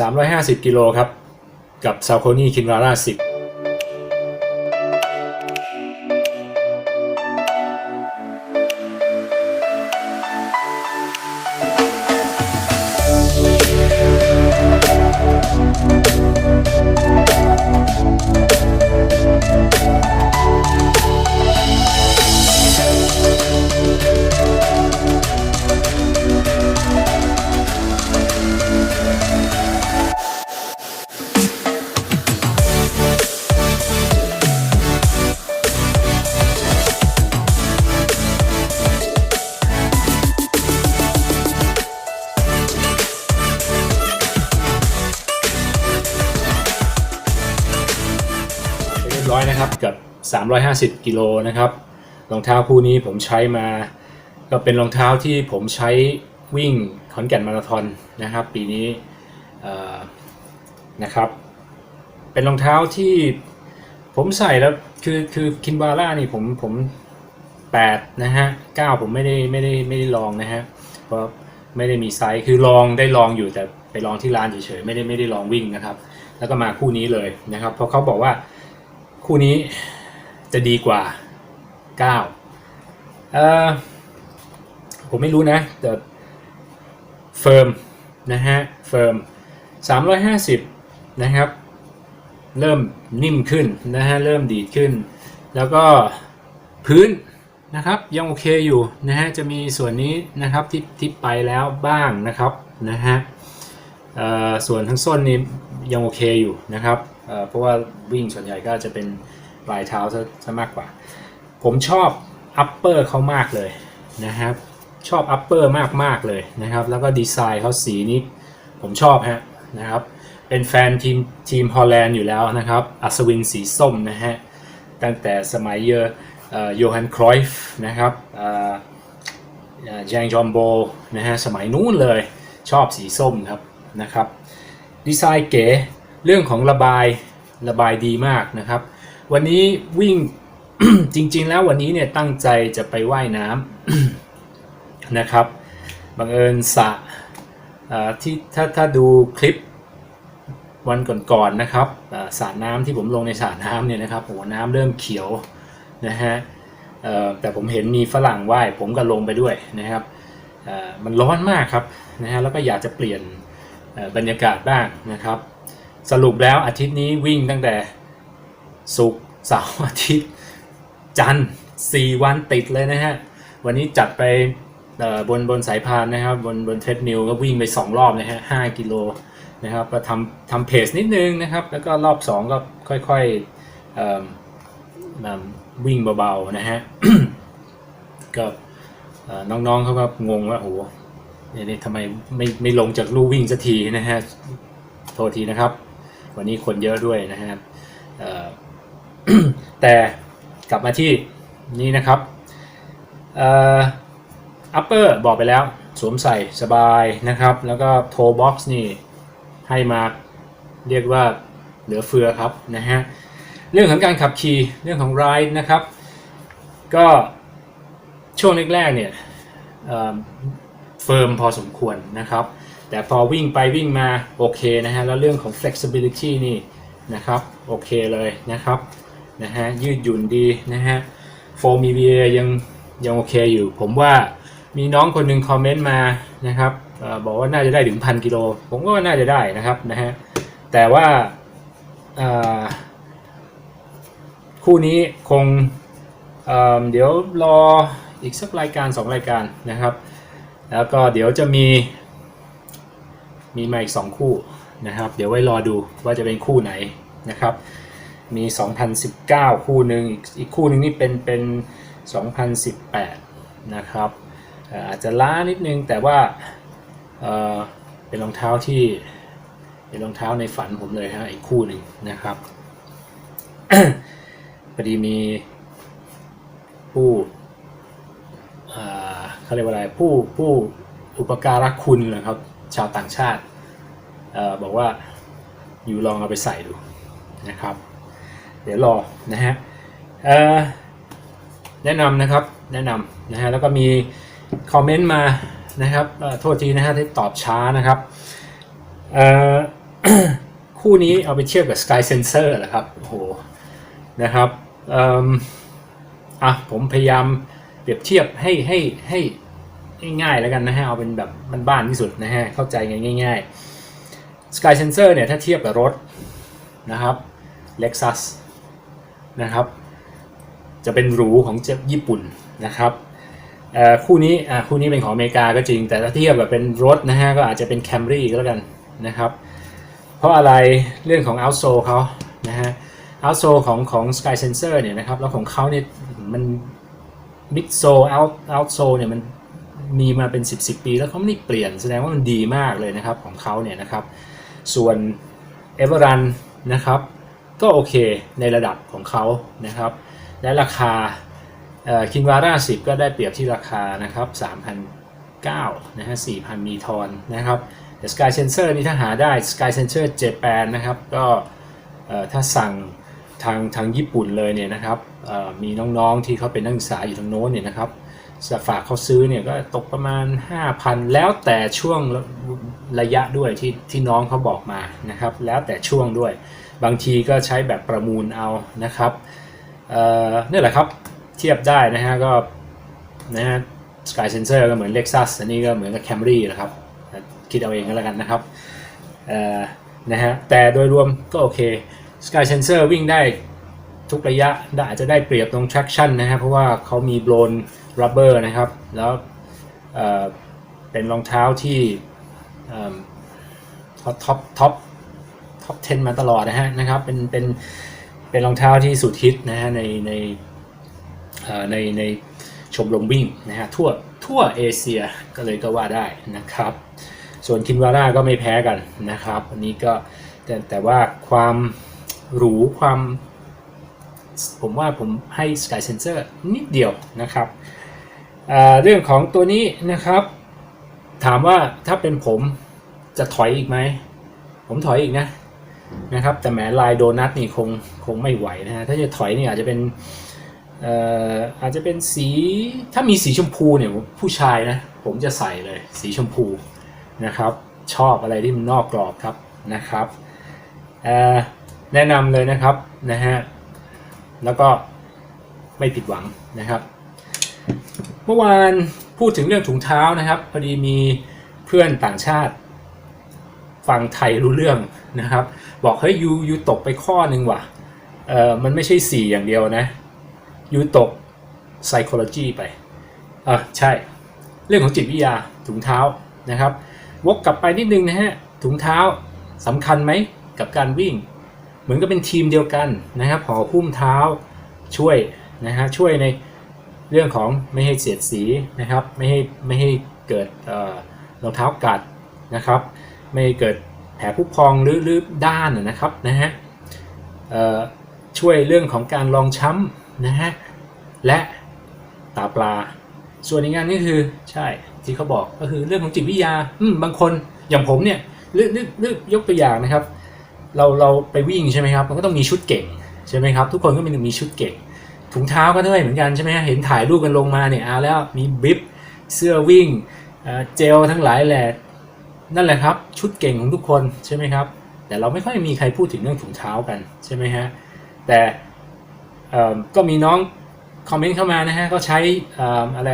350 กิโลครับ กับซาโคนีคินวาร่า10 350 กิโลนะครับรองเท้าคู่นี้ผมใช้มา ก็เป็นรองเท้าที่ผมใช้วิ่งขอนแก่นมาราธอนนะครับ ปีนี้นะครับ เป็นรองเท้าที่ผมใส่แล้วคือคือคินบาร่านี่ผมผม8นะฮะ9ผมไม่ได้ไม่ได้ไม่ได้ลองนะฮะเพราะไม่ได้มีไซส์คือลองได้ลองอยู่แต่ไปลองที่ร้านเฉยๆไม่ได้ไม่ได้ลองวิ่งนะครับ แล้วก็มาคู่นี้เลยนะครับเพราะเขาบอกว่าคู่นี้ จะดีกว่า 9 เอ่อ ผมไม่รู้นะ แต่เฟิร์มนะฮะ เฟิร์ม 350 นะครับ เริ่มนิ่มขึ้นนะฮะ เริ่มดีขึ้น แล้วก็พื้นนะครับยังโอเคอยู่นะฮะ จะมีส่วนนี้นะครับที่ที่ไปแล้วบ้างนะครับนะฮะส่วนทั้งส้นนี่ยังโอเคอยู่นะครับเเพราะว่าวิ่งส่วนใหญ่ก็จะเป็น ปลายเท้าซะซะมากกว่า ผมชอบอัปเปอร์เขามากเลยนะครับชอบอัปเปอร์มากมากๆเลยนะครับแล้วก็ดีไซน์เขาสีนี้ผมชอบฮะนะครับเป็นแฟนทีมทีมฮอลแลนด์อยู่แล้วนะครับอัศวินสีส้มนะฮะตั้งแต่สมัยเยอโยฮันครอยฟ์นะครับแจงจอมโบนะฮะสมัยนู้นเลยชอบสีส้มครับนะครับดีไซน์เก๋เรื่องของระบายระบายดีมากนะครับ วันนี้วิ่งจริง ๆ แล้ววันนี้เนี่ยตั้งใจจะไปว่ายน้ำนะครับบังเอิญสะที่ถ้าถ้าดูคลิปวันก่อนๆนะครับสระน้ำที่ผมลงในสระน้ำเนี่ยนะครับโอ้โหน้ำเริ่มเขียวนะฮะแต่ผมเห็นมีฝรั่งว่ายผมก็ลงไปด้วยนะครับมันร้อนมากครับนะฮะแล้วก็อยากจะเปลี่ยนบรรยากาศบ้างนะครับ สรุปแล้วอาทิตย์นี้วิ่งตั้งแต่ศุกร์ เสาร์อาทิตย์ จันทร์สี่วันติดเลยนะฮะ วันนี้จัดไปบนบนสายพานนะครับ บนบนเทรดมิลก็วิ่งไป 2 รอบนะฮะห้ากิโลนะครับก็ทำทำเพจนิดนึงนะครับ แล้วก็รอบ 2 ก็ค่อยๆเอิ่มมาวิ่งเบาๆนะฮะก็น้องๆเขาก็งงว่าโอ้โหเนี่ยนี่ทำไมไม่ไม่ลงจากลู่วิ่งสักทีนะฮะโทษทีนะครับ วันนี้คนเยอะด้วยนะฮะ แต่กลับมาที่นี่นะครับอ่อ upper บอกไปแล้วสวมใส่สบายนะครับ แล้วก็ toe box นี่ให้มาเรียกว่าเหลือเฟือครับนะฮะเรื่องของการขับขี่เรื่องของ ride นะครับ ก็ช่วงแรกๆเนี่ยเเฟิร์มพอสมควรนะครับ แต่พอวิ่งไปวิ่งมาโอเคนะฮะแล้วเรื่องของ flexibility นี่นะครับโอเคเลยนะครับ นะฮะยืดหยุ่นดีนะฮะ4 MVA ยังยังโอเคอยู่ ผมว่ามีน้องคนหนึ่งคอมเมนต์มานะครับอบอกว่าน่าจะได้ถึงพันกิโล ผมก็ว่าน่าจะได้นะครับนะฮะแต่ว่าคู่นี้คงเเดี๋ยวรออีกสักรายการ 2 รายการนะครับ แล้วก็เดี๋ยวจะมี มีมาอีก 2 คู่นะครับ เดี๋ยวไว้รอดูว่าจะเป็นคู่ไหนนะครับ มี 2019 คู่หนึ่งอีกคู่หนึ่งนี่เป็นเป็น 2018 นะครับอาจจะล้านิดนึงแต่ว่าเเป็นรองเท้าที่เป็นรองเท้าในฝันผมเลยฮะอีกคู่หนึ่งนะครับพอดีมีผู้เขาเรียกว่าอะไรผู้ผู้อุปการะคุณนะครับ ชาวต่างชาติอบอกว่าอยู่ลองเอาไปใส่ดูนะครับ เดี๋ยวรอนะฮะแนะนำนะครับแนะนำนะฮะแล้วก็มีคอมเมนต์มานะครับโทษทีนะฮะที่ตอบช้านะครับคู่นี้เอาไปเทียบกับ Sky Sensor แหละครับโอ้โหนะครับเอิ่มอะผมพยายามเปรียบเทียบให้ให้ให้ง่ายๆแล้วกันนะฮะเอาเป็นแบบบ้านๆที่สุดนะฮะเข้าใจง่ายๆ Sky Sensor เนี่ยถ้าเทียบกับรถนะครับ Lexus นะครับ จะเป็นหรูของญี่ปุ่นนะครับคู่นี้คู่นี้เป็นของอเมริกาก็จริง แต่ถ้าเทียบแบบเป็นรถนะฮะก็อาจจะเป็น Camry ก็แล้วกันนะครับ เพราะอะไรเรื่องของ outsole เขานะฮะ outsole ของของ Sky Sensor เนี่ยนะครับแล้วของเขาเนี่ยมัน midsole out outsole เนี่ยมันมีมาเป็น 10 10ปีแล้วเขาไม่ได้เปลี่ยนแสดงว่ามันดีมากเลยนะครับของเขาเนี่ยนะครับ ส่วน Everrun นะครับ ก็โอเคในระดับของเขานะครับ และราคาคินวาร่า10ก็ได้เปรียบที่ราคานะครับ3,009นะฮะ4,000มีทอนนะครับแต่ Sky Sensor นี่ถ้าหาได้ Sky Sensor Japan นะครับก็ถ้าสั่งทางทางญี่ปุ่นเลยเนี่ยนะครับมีน้องๆที่เขาเป็นนักศึกษาอยู่ทางโน้นเนี่ยนะครับจะฝากเขาซื้อเนี่ยก็ตกประมาณ 5,000 แล้วแต่ช่วงระยะด้วยที่ที่น้องเขาบอกมานะครับ แล้วแต่ช่วงด้วย บางทีก็ใช้แบบประมูลเอานะครับเออนี่แหละครับเทียบได้นะฮะก็นะฮะ Sky Sensor ก็เหมือน Lexus อันนี้ก็เหมือนกับ Camry นะครับ คิดเอาเองก็แล้วกันนะครับเออนะฮะแต่โดยรวมก็โอเค Sky Sensor วิ่งได้ทุกระยะอาจจะได้เปรียบตรง traction นะฮะเพราะว่าเขามี blown rubber นะครับ แล้วเเป็นรองเท้าที่ท็อปท็อป ท็อปท็อป 10 มาตลอดนะฮะนะครับเป็นเป็นเป็นรองเท้าที่สุดฮิตนะฮะในในในในชมรมวิ่งนะฮะทั่วทั่วเอเชียก็เลยก็ว่าได้นะครับ ส่วนคินวาร่าก็ไม่แพ้กันนะครับอันนี้ก็แต่แต่ว่าความหรูความ ผมว่าผมให้ Sky Sensor นิดเดียวนะครับเรื่องของตัวนี้นะครับ ถามว่าถ้าเป็นผมจะถอยอีกไหม ผมถอยอีกนะ นะครับ แต่แหมลายโดนัทนี่คงคงไม่ไหวนะฮะถ้าจะถอยนี่อาจจะเป็นเอ่ออาจจะเป็นสีถ้ามีสีชมพูเนี่ยผู้ชายนะ ผมจะใส่เลยสีชมพูนะครับ ชอบอะไรที่มันนอกกรอบครับนะครับแนะนำเลยนะครับนะฮะแล้วก็ไม่ผิดหวังนะครับ เมื่อวานพูดถึงเรื่องถุงเท้านะครับพอดีมีเพื่อนต่างชาติฟังไทยรู้เรื่องนะครับ บอกเฮ้ยยูยูตกไปข้อหนึ่งว่ะเออมันไม่ใช่4อย่างเดียวนะยูตก psychology ไปอะใช่ เรื่องของจิตวิทยาถุงเท้านะครับ วกกลับไปนิดนึงนะฮะถุงเท้าสำคัญไหมกับการวิ่ง เหมือนกับเป็นทีมเดียวกันนะครับห่อหุ้มเท้าช่วยนะฮะช่วยในเรื่องของไม่ให้เสียดสีนะครับ ไม่ให้ไม่ให้เกิดรองเท้ากัดนะครับ ไม่ให้เกิด ผลผุพองหรือรือด้านนะครับนะฮะช่วยเรื่องของการรองช้ำนะฮะและตาปลา ส่วนอีกงานก็คือใช่ที่เขาบอกก็คือเรื่องของจิตวิทยาอืมบางคนอย่างผมเนี่ยลือกลือกเลือกยกตัวอย่างนะครับ เราเราไปวิ่งใช่ไหมครับมันก็ต้องมีชุดเก่งใช่ไหมครับทุกคนก็มีมีชุดเก่งถุงเท้าก็ด้วยเหมือนกันใช่ไหมฮะเห็นถ่ายรูปกันลงมาเนี่ยเอาแล้วมีบิบเสื้อวิ่งเจลทั้งหลายแหละ นั่นแหละครับ ชุดเก่งของทุกคนใช่ไหมครับ แต่เราไม่ค่อยมีใครพูดถึงเรื่องถุงเท้ากันใช่ไหมฮะแต่ก็มีน้องคอมเมนต์เข้ามานะฮะก็ใช้ออะไร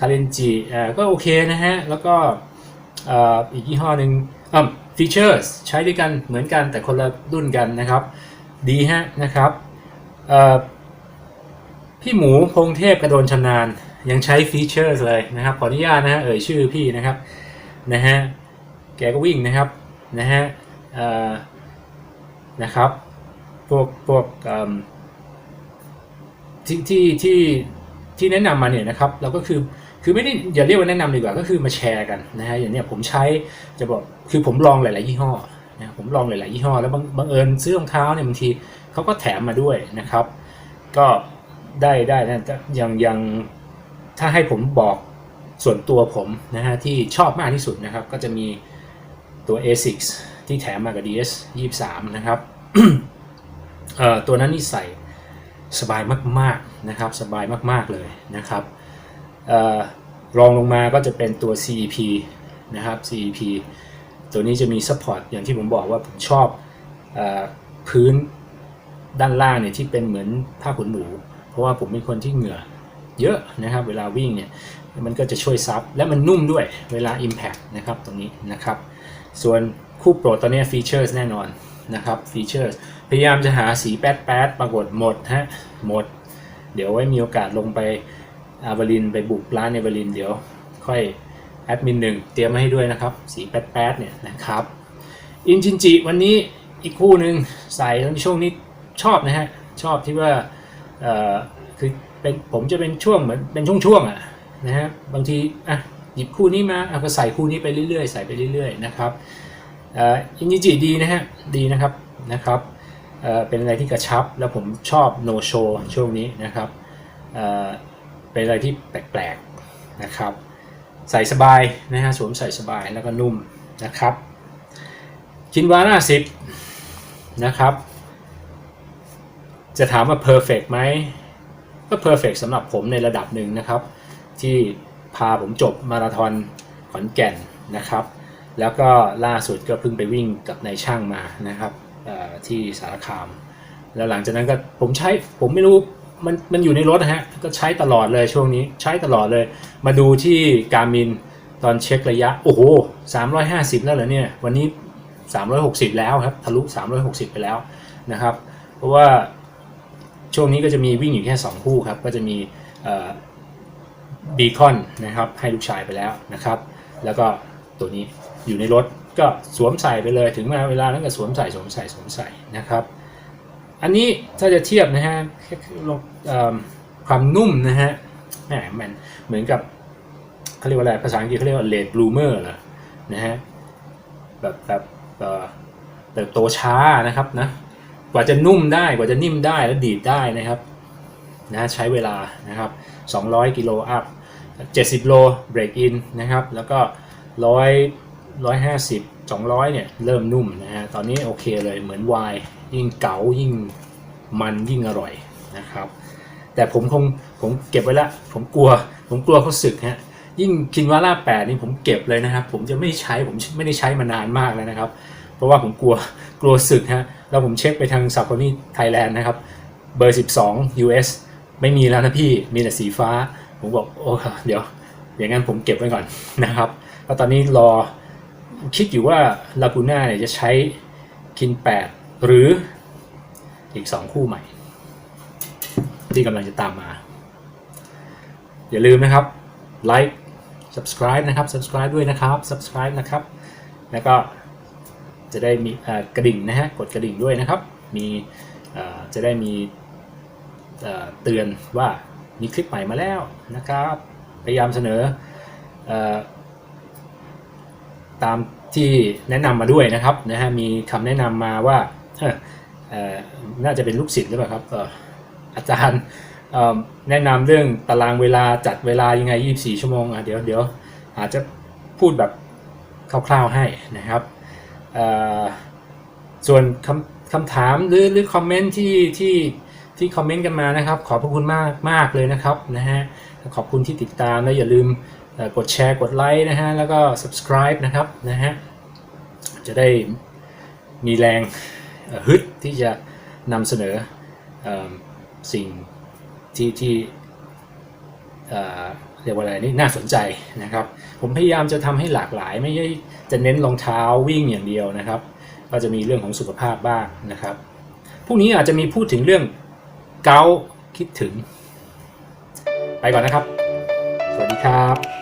คาเรนจิก็โอเคนะฮะแล้วก็อีกยี่ห้อหนึ่งฟีเจอร์ใช้ด้วยกันเหมือนกันแต่คนละรุ่นกันนะครับ ดีฮะนะครับพี่หมูพงเทพกระโดนชำนาญยังใช้ฟีเจอร์เลยนะครับขออนุญาตนะฮะเอ่ยชื่อพี่นะครับนะฮะ แกก็วิ่งนะครับนะฮะนะครับพวกพวกที่ที่ที่ที่แนะนำมาเนี่ยนะครับเราก็คือคือไม่ได้อย่าเรียกว่าแนะนำดีกว่าก็คือมาแชร์กันนะฮะอย่างเนี้ยผมใช้จะบอกคือผมลองหลาย ๆ ยี่ห้อนะผมลองหลาย ๆ ยี่ห้อ แล้วบังบังเอิญซื้อรองเท้าเนี่ยบางทีเขาก็แถมมาด้วยนะครับ ก็ได้ได้นะย่างย่างถ้าให้ผมบอกส่วนตัวผมนะฮะที่ชอบมากที่สุดนะครับ ก็จะมี ตัว ASICS ที่แถมมากับ DS 23 นะครับตัวนั้นนี่ใส่สบายมากๆนะครับสบายมากๆเลยนะครับออรองลงมาก็จะเป็นตัว CEP นะครับ CEP ตัวนี้จะมี support อย่างที่ผมบอกว่าผมชอบออพื้นด้านล่างเนี่ยที่เป็นเหมือนผ้าขนหนู เพราะว่าผมเป็นคนที่เหงื่อเยอะนะครับ เวลาวิ่งเนี่ยมันก็จะช่วยซับและมันนุ่มด้วยเวลา Impact นะครับตรงนี้นะครับ ส่วนคู่โปรดตอนนี้ฟีเจอร์แน่นอนนะครับฟีเจอร์พยายามจะหาสีแป๊ดแป๊ดปรากฏหมดฮะหมด เดี๋ยวไว้มีโอกาสลงไปอาบรินไปบุกร้านในบรินเดี๋ยวค่อยแอดมินหนึ่งเตรียมมาให้ด้วยนะครับ สีแป๊ดแป๊ดเนี่ยนะครับอินจินจิวันนี้อีกคู่หนึ่งใส่ในช่วงนี้ชอบนะฮะชอบที่ว่าคือเป็นผมจะเป็นช่วงเหมือนเป็นช่วงๆอะนะฮะบางทีอะ หยิบคู่นี้มาเอะก็ใส่คู่นี้ไปเรื่อยๆ ใส่ไปเรื่อยๆนะครับอินจิจิดีนะฮะดีนะครับนะครับเป็นอะไรที่กระชับแล้วผมชอบโนโชช่วงนี้นะครับเเป็นอะไรที่แปลกๆนะครับใส่สบายนะฮะสวมใส่สบายแล้วก็นุ่มนะครับคินวาร่าสิบนะครับ จะถามว่า perfect ไหมก็ perfect สำหรับผมในระดับหนึ่งนะครับ ที่ พาผมจบมาราธอนขอนแก่นนะครับ แล้วก็ล่าสุดก็เพิ่งไปวิ่งกับนายช่างมานะครับที่สารคาม แล้วหลังจากนั้นก็ผมใช้ผมไม่รู้มันมันอยู่ในรถนะฮะก็ใช้ตลอดเลยช่วงนี้ใช้ตลอดเลย มาดูที่การมินตอนเช็คระยะ โอ้โห350แล้วเหรอเนี่ย วันนี้360แล้วครับ ทะลุ360ไปแล้วนะครับ เพราะว่าช่วงนี้ก็จะมีวิ่งอยู่แค่2คู่ครับ ก็จะมี บีคอนนะครับให้ลูกชายไปแล้วนะครับ แล้วก็ตัวนี้อยู่ในรถก็สวมใส่ไปเลยถึงมาเวลานั้นก็สวมใส่สวมใส่สวมใส่นะครับ อันนี้ถ้าจะเทียบนะฮะเอ่ความนุ่มนะฮะแหมมันเหมือนกับเขาเรียกว่าอะไรภาษาอังกฤษเขาเรียกว่า late bloomer เหรอนะฮะแบบแบบเติบโตช้านะครับนะกว่าจะนุ่มได้กว่าจะนิ่มได้แล้วดีดได้นะครับนะใช้เวลานะครับ 200 กิโลอัพ 70 โลเบรกอินนะครับ แล้วก็ 100 150 200 เนี่ย เริ่มนุ่มนะฮะ ตอนนี้โอเคเลยเหมือนวน์ยิ่งเก๋ายิ่งมันยิ่งอร่อยนะครับ แต่ผมคงผมเก็บไว้ละ ผมกลัว ผมกลัวเขาสึกฮะยิ่งคินวาร่า8นี่ผมเก็บเลยนะครับ ผมจะไม่ใช้ผมไม่ได้ใช้มานานมากแล้วนะครับ เพราะว่าผมกลัวกลัวสึกฮะแล้วผมเช็คไปทางสับคอนี่ไทยแลนด์นะครับ เบอร์ 12 US ไม่มีแล้วนะพี่มีแต่สีฟ้า ผมบอกโอ้เดี๋ยว อย่างนั้นผมเก็บไว้ก่อนนะครับแล้วตอนนี้รอคิดอยู่ว่าลากูน่าเนี่ยจะใช้คิน 8 หรืออีก 2 คู่ใหม่ ที่กำลังจะตามมา อย่าลืมนะครับไลค์ subscribe นะครับ subscribe ด้วยนะครับ subscribe นะครับ แล้วก็จะได้มีกระดิ่งนะฮะ กดกระดิ่งด้วยนะครับ มีจะได้มีเตือนว่า มีคลิปใหม่มาแล้วนะครับ พยายามเสนออตามที่แนะนำมาด้วยนะครับนะฮะมีคำแนะนำมาว่าน่าจะเป็นลูกศิษย์หรือเปล่าครับออาจารย์แนะนำเรื่องตารางเวลาจัดเวลายังไง 24 ชั่วโมงอะเดี๋ยวเดี๋ยวอาจจะพูดแบบคร่าวๆให้นะครับส่วนคำคำถามหรือหรือคอมเมนต์ที่ที่ ที่คอมเมนต์กันมานะครับ ขอบพระคุณมากมากเลยนะครับนะฮะขอบคุณที่ติดตามและอย่าลืมกดแชร์กดไลค์นะฮะแล้วก็ subscribe นะครับนะฮะจะได้มีแรงฮึดที่จะนำเสนอสิ่งที่ที่เอ่อเรียกว่าอะไรนี่น่าสนใจนะครับ ผมพยายามจะทำให้หลากหลายไม่ใช่จะเน้นรองเท้าวิ่งอย่างเดียวนะครับ ก็จะมีเรื่องของสุขภาพบ้างนะครับพรุ่งนี้อาจจะมีพูดถึงเรื่อง เกาคิดถึง ไปก่อนนะครับ สวัสดีครับ